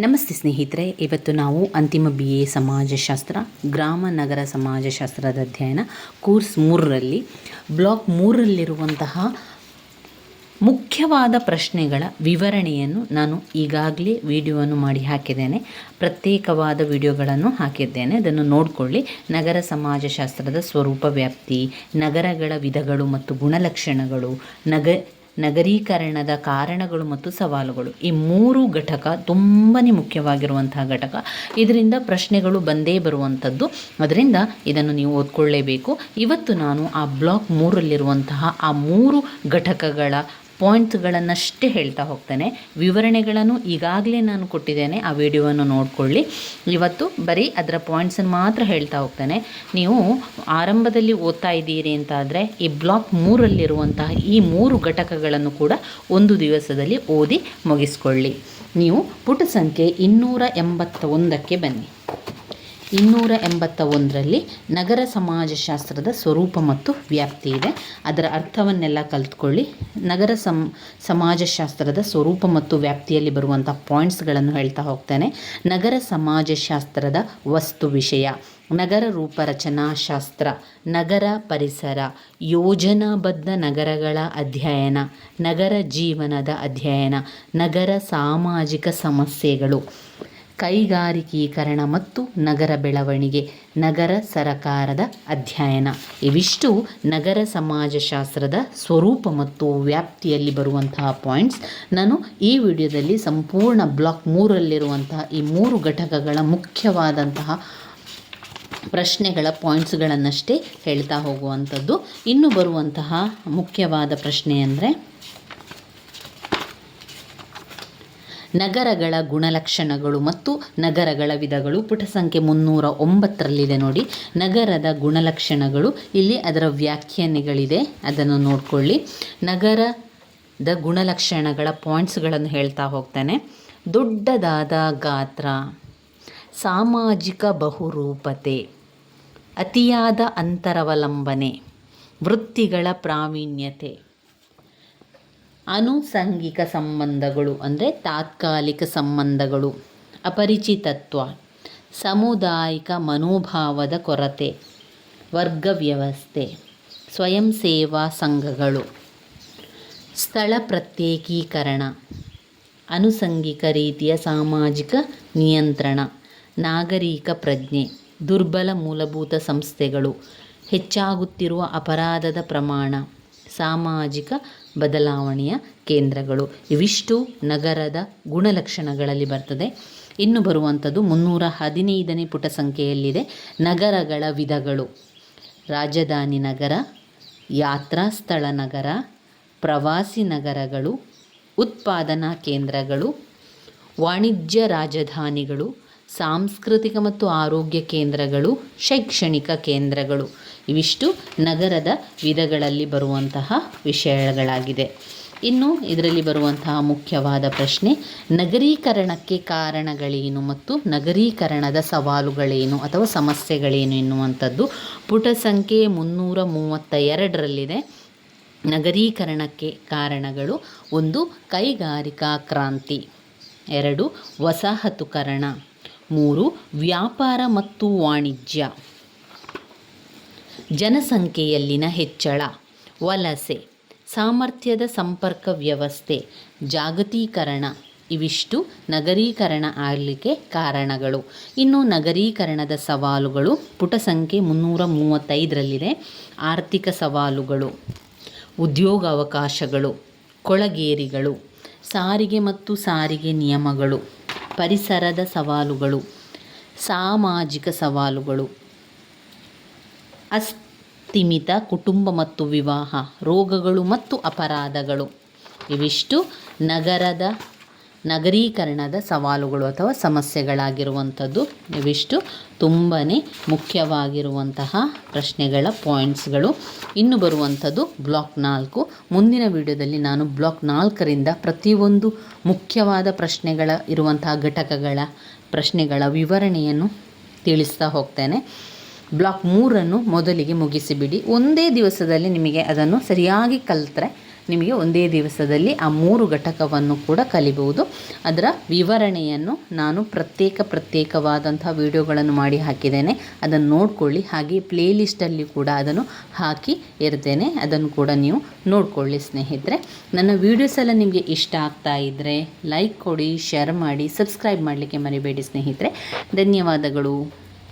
ನಮಸ್ತೆ ಸ್ನೇಹಿತರೆ, ಇವತ್ತು ನಾವು ಅಂತಿಮ ಬಿ ಎ ಸಮಾಜಶಾಸ್ತ್ರ, ಗ್ರಾಮ ನಗರ ಸಮಾಜಶಾಸ್ತ್ರದ ಅಧ್ಯಯನ ಕೋರ್ಸ್ ಮೂರರಲ್ಲಿ. ಬ್ಲಾಕ್ ಮೂರರಲ್ಲಿರುವಂತಹ ಮುಖ್ಯವಾದ ಪ್ರಶ್ನೆಗಳ ವಿವರಣೆಯನ್ನು ನಾನು ಈಗಾಗಲೇ ವಿಡಿಯೋವನ್ನು ಮಾಡಿ ಹಾಕಿದ್ದೇನೆ. ಪ್ರತ್ಯೇಕವಾದ ವಿಡಿಯೋಗಳನ್ನು ಹಾಕಿದ್ದೇನೆ. ಅದನ್ನು ನೋಡಿಕೊಳ್ಳಿ. ನಗರ ಸಮಾಜಶಾಸ್ತ್ರದ ಸ್ವರೂಪ ವ್ಯಾಪ್ತಿ, ನಗರಗಳ ವಿಧಗಳು ಮತ್ತು ಗುಣಲಕ್ಷಣಗಳು, ನಗ ನಗರೀಕರಣದ ಕಾರಣಗಳು ಮತ್ತು ಸವಾಲುಗಳು. ಈ ಮೂರು ಘಟಕ ತುಂಬಾ ಮುಖ್ಯವಾಗಿರುವಂತಹ ಘಟಕ. ಇದರಿಂದ ಪ್ರಶ್ನೆಗಳು ಬಂದೇ ಬರುವಂಥದ್ದು. ಅದರಿಂದ ಇದನ್ನು ನೀವು ಓದ್ಕೊಳ್ಳೇಬೇಕು. ಇವತ್ತು ನಾನು ಆ ಬ್ಲಾಕ್ ಮೂರಲ್ಲಿರುವಂತಹ ಆ ಮೂರು ಘಟಕಗಳ ಪಾಯಿಂಟ್ಸ್ಗಳನ್ನಷ್ಟೇ ಹೇಳ್ತಾ ಹೋಗ್ತೇನೆ. ವಿವರಣೆಗಳನ್ನು ಈಗಾಗಲೇ ನಾನು ಕೊಟ್ಟಿದ್ದೇನೆ. ಆ ವಿಡಿಯೋವನ್ನು ನೋಡಿಕೊಳ್ಳಿ. ಇವತ್ತು ಬರೀ ಅದರ ಪಾಯಿಂಟ್ಸನ್ನು ಮಾತ್ರ ಹೇಳ್ತಾ ಹೋಗ್ತೇನೆ. ನೀವು ಆರಂಭದಲ್ಲಿ ಓದ್ತಾ ಇದ್ದೀರಿ ಅಂತಾದರೆ ಈ ಬ್ಲಾಕ್ ಮೂರಲ್ಲಿರುವಂತಹ ಈ ಮೂರು ಘಟಕಗಳನ್ನು ಕೂಡ ಒಂದು ದಿವಸದಲ್ಲಿ ಓದಿ ಮುಗಿಸ್ಕೊಳ್ಳಿ. ನೀವು ಪುಟ ಸಂಖ್ಯೆ ಇನ್ನೂರ ಎಂಬತ್ತ ಒಂದಕ್ಕೆ ಬನ್ನಿ. ಇನ್ನೂರ ಎಂಬತ್ತ ಒಂದರಲ್ಲಿ ನಗರ ಸಮಾಜಶಾಸ್ತ್ರದ ಸ್ವರೂಪ ಮತ್ತು ವ್ಯಾಪ್ತಿ ಇದೆ. ಅದರ ಅರ್ಥವನ್ನೆಲ್ಲ ಕಲ್ತ್ಕೊಳ್ಳಿ. ನಗರ ಸಮ್, ಸಮಾಜಶಾಸ್ತ್ರದ ಸ್ವರೂಪ ಮತ್ತು ವ್ಯಾಪ್ತಿಯಲ್ಲಿ ಬರುವಂಥ ಪಾಯಿಂಟ್ಸ್ಗಳನ್ನು ಹೇಳ್ತಾ ಹೋಗ್ತೇನೆ. ನಗರ ಸಮಾಜಶಾಸ್ತ್ರದ ವಸ್ತು ವಿಷಯ. ನಗರ ರೂಪರಚನಾಶಾಸ್ತ್ರ ನಗರ ಪರಿಸರ. ಯೋಜನಾಬದ್ಧ ನಗರಗಳ ಅಧ್ಯಯನ. ನಗರ ಜೀವನದ ಅಧ್ಯಯನ. ನಗರ ಸಾಮಾಜಿಕ ಸಮಸ್ಯೆಗಳು. ಕೈಗಾರಿಕೀಕರಣ ಮತ್ತು ನಗರ ಬೆಳವಣಿಗೆ, ನಗರ ಸರಕಾರದ ಅಧ್ಯಯನ. ಇವಿಷ್ಟು ನಗರ ಸಮಾಜಶಾಸ್ತ್ರದ ಸ್ವರೂಪ ಮತ್ತು ವ್ಯಾಪ್ತಿಯಲ್ಲಿ ಬರುವಂತಹ ಪಾಯಿಂಟ್ಸ್ ನಾನು ಈ ವಿಡಿಯೋದಲ್ಲಿ ಸಂಪೂರ್ಣ ಬ್ಲಾಕ್ ಮೂರಲ್ಲಿರುವಂತಹ ಈ ಮೂರು ಘಟಕಗಳ ಮುಖ್ಯವಾದಂತಹ ಪ್ರಶ್ನೆಗಳ ಪಾಯಿಂಟ್ಸ್ಗಳನ್ನಷ್ಟೇ ಹೇಳ್ತಾ ಹೋಗುವಂಥದ್ದು. ಇನ್ನು ಬರುವಂತಹ ಮುಖ್ಯವಾದ ಪ್ರಶ್ನೆ ಅಂದರೆ ನಗರಗಳ ಗುಣಲಕ್ಷಣಗಳು ಮತ್ತು ನಗರಗಳ ವಿಧಗಳು. ಪುಟ ಸಂಖ್ಯೆ ಮುನ್ನೂರ ಒಂಬತ್ತರಲ್ಲಿದೆ ನೋಡಿ. ನಗರದ ಗುಣಲಕ್ಷಣಗಳು. ಇಲ್ಲಿ ಅದರ ವ್ಯಾಖ್ಯಾನೆಗಳಿದೆ. ಅದನ್ನು ನೋಡಿಕೊಳ್ಳಿ. ನಗರದ ಗುಣಲಕ್ಷಣಗಳ ಪಾಯಿಂಟ್ಸ್ಗಳನ್ನು ಹೇಳ್ತಾ ಹೋಗ್ತಾನೆ. ದೊಡ್ಡದಾದ ಗಾತ್ರ, ಸಾಮಾಜಿಕ ಬಹುರೂಪತೆ, ಅತಿಯಾದ ಅಂತರವಲಂಬನೆ, ವೃತ್ತಿಗಳ ಪ್ರಾವೀಣ್ಯತೆ ಅನುಸಂಗಿಕ ಸಂಬಂಧಗಳು ಅಂದರೆ ತಾತ್ಕಾಲಿಕ ಸಂಬಂಧಗಳು, ಅಪರಿಚಿತತ್ವ, ಸಾಮುದಾಯಿಕ ಮನೋಭಾವದ ಕೊರತೆ, ವರ್ಗ ವ್ಯವಸ್ಥೆ, ಸ್ವಯಂ ಸೇವಾ ಸಂಘಗಳು, ಸ್ಥಳ ಪ್ರತ್ಯೇಕೀಕರಣ, ಅನುಸಂಗಿಕ ರೀತಿಯ ಸಾಮಾಜಿಕ ನಿಯಂತ್ರಣ, ನಾಗರಿಕ ಪ್ರಜ್ಞೆ, ದುರ್ಬಲ ಮೂಲಭೂತ ಸಂಸ್ಥೆಗಳು, ಹೆಚ್ಚಾಗುತ್ತಿರುವ ಅಪರಾಧದ ಪ್ರಮಾಣ, ಸಾಮಾಜಿಕ ಬದಲಾವಣೆಯ ಕೇಂದ್ರಗಳು. ಇವಿಷ್ಟು ನಗರದ ಗುಣಲಕ್ಷಣಗಳಲ್ಲಿ ಬರ್ತದೆ. ಇನ್ನು ಬರುವಂಥದ್ದು ಮುನ್ನೂರ ಹದಿನೈದನೇ ಪುಟ ಸಂಖ್ಯೆಯಲ್ಲಿದೆ. ನಗರಗಳ ವಿಧಗಳು. ರಾಜಧಾನಿ ನಗರ, ಯಾತ್ರಾ ಸ್ಥಳ ನಗರ, ಪ್ರವಾಸಿ ನಗರಗಳು, ಉತ್ಪಾದನಾ ಕೇಂದ್ರಗಳು, ವಾಣಿಜ್ಯ ರಾಜಧಾನಿಗಳು, ಸಾಂಸ್ಕೃತಿಕ ಮತ್ತು ಆರೋಗ್ಯ ಕೇಂದ್ರಗಳು, ಶೈಕ್ಷಣಿಕ ಕೇಂದ್ರಗಳು. ಇವಿಷ್ಟು ನಗರದ ವಿಧಗಳಲ್ಲಿ ಬರುವಂತಹ ವಿಷಯಗಳಾಗಿದೆ. ಇನ್ನು ಇದರಲ್ಲಿ ಬರುವಂತಹ ಮುಖ್ಯವಾದ ಪ್ರಶ್ನೆ, ನಗರೀಕರಣಕ್ಕೆ ಕಾರಣಗಳೇನು ಮತ್ತು ನಗರೀಕರಣದ ಸವಾಲುಗಳೇನು ಅಥವಾ ಸಮಸ್ಯೆಗಳೇನು ಎನ್ನುವಂಥದ್ದು ಪುಟ ಸಂಖ್ಯೆ ಮುನ್ನೂರ ಮೂವತ್ತ ಎರಡರಲ್ಲಿದೆ ನಗರೀಕರಣಕ್ಕೆ ಕಾರಣಗಳು ಒಂದು, ಕೈಗಾರಿಕಾ ಕ್ರಾಂತಿ, ಎರಡು, ವಸಾಹತುಕರಣ, ಮೂರು, ವ್ಯಾಪಾರ ಮತ್ತು ವಾಣಿಜ್ಯ. ಜನಸಂಖ್ಯೆಯಲ್ಲಿನ ಹೆಚ್ಚಳ. ವಲಸೆ. ಸಾಮರ್ಥ್ಯದ ಸಂಪರ್ಕ ವ್ಯವಸ್ಥೆ. ಜಾಗತೀಕರಣ. ಇವಿಷ್ಟು ನಗರೀಕರಣ ಆಗಲಿಕ್ಕೆ ಕಾರಣಗಳು. ಇನ್ನು ನಗರೀಕರಣದ ಸವಾಲುಗಳು ಪುಟ ಸಂಖ್ಯೆ ಮುನ್ನೂರ ಮೂವತ್ತೈದರಲ್ಲಿದೆ. ಆರ್ಥಿಕ ಸವಾಲುಗಳು. ಉದ್ಯೋಗ ಅವಕಾಶಗಳು. ಕೊಳಗೇರಿಗಳು. ಸಾರಿಗೆ ಮತ್ತು ಸಾರಿಗೆ ನಿಯಮಗಳು. ಪರಿಸರದ ಸವಾಲುಗಳು. ಸಾಮಾಜಿಕ ಸವಾಲುಗಳು. ಅಸ್ಥಿಮಿತ ಕುಟುಂಬ ಮತ್ತು ವಿವಾಹ, ರೋಗಗಳು ಮತ್ತು ಅಪರಾಧಗಳು. ಇವಿಷ್ಟು ನಗರದ ನಗರೀಕರಣದ ಸವಾಲುಗಳು ಅಥವಾ ಸಮಸ್ಯೆಗಳಾಗಿರುವಂಥದ್ದು. ಇವಿಷ್ಟು ತುಂಬಾ ಮುಖ್ಯವಾಗಿರುವಂತಹ ಪ್ರಶ್ನೆಗಳ ಪಾಯಿಂಟ್ಸ್ಗಳು. ಇನ್ನು ಬರುವಂಥದ್ದು ಬ್ಲಾಕ್ ನಾಲ್ಕು. ಮುಂದಿನ ವಿಡಿಯೋದಲ್ಲಿ ನಾನು ಬ್ಲಾಕ್ ನಾಲ್ಕರಿಂದ ಪ್ರತಿಯೊಂದು ಮುಖ್ಯವಾದ ಪ್ರಶ್ನೆಗಳ ಇರುವಂತಹ ಘಟಕಗಳ ಪ್ರಶ್ನೆಗಳ ವಿವರಣೆಯನ್ನು ತಿಳಿಸ್ತಾ ಹೋಗ್ತೇನೆ. ಬ್ಲಾಕ್ ಮೂರನ್ನು ಮೊದಲಿಗೆ ಮುಗಿಸಿಬಿಡಿ. ಒಂದೇ ದಿವಸದಲ್ಲಿ ನಿಮಗೆ ಅದನ್ನು ಸರಿಯಾಗಿ ಕಲಿತ್ರೆ ನಿಮಗೆ ಒಂದೇ ದಿವಸದಲ್ಲಿ ಆ ಮೂರು ಘಟಕವನ್ನು ಕೂಡ ಕಲಿಬಹುದು. ಅದರ ವಿವರಣೆಯನ್ನು ನಾನು ಪ್ರತ್ಯೇಕ ಪ್ರತ್ಯೇಕವಾದಂಥ ವಿಡಿಯೋಗಳನ್ನು ಮಾಡಿ ಹಾಕಿದ್ದೇನೆ. ಅದನ್ನು ನೋಡಿಕೊಳ್ಳಿ. ಹಾಗೆ ಪ್ಲೇಲಿಸ್ಟಲ್ಲಿ ಕೂಡ ಅದನ್ನು ಹಾಕಿ ಇರ್ತೇನೆ. ಅದನ್ನು ಕೂಡ ನೀವು ನೋಡಿಕೊಳ್ಳಿ ಸ್ನೇಹಿತರೆ. ನನ್ನ ವೀಡಿಯೋಸ್ ಎಲ್ಲ ನಿಮಗೆ ಇಷ್ಟ ಆಗ್ತಾ ಇದ್ದರೆ ಲೈಕ್ ಕೊಡಿ, ಶೇರ್ ಮಾಡಿ, ಸಬ್ಸ್ಕ್ರೈಬ್ ಮಾಡಲಿಕ್ಕೆ ಮರಿಬೇಡಿ ಸ್ನೇಹಿತರೆ. ಧನ್ಯವಾದಗಳು.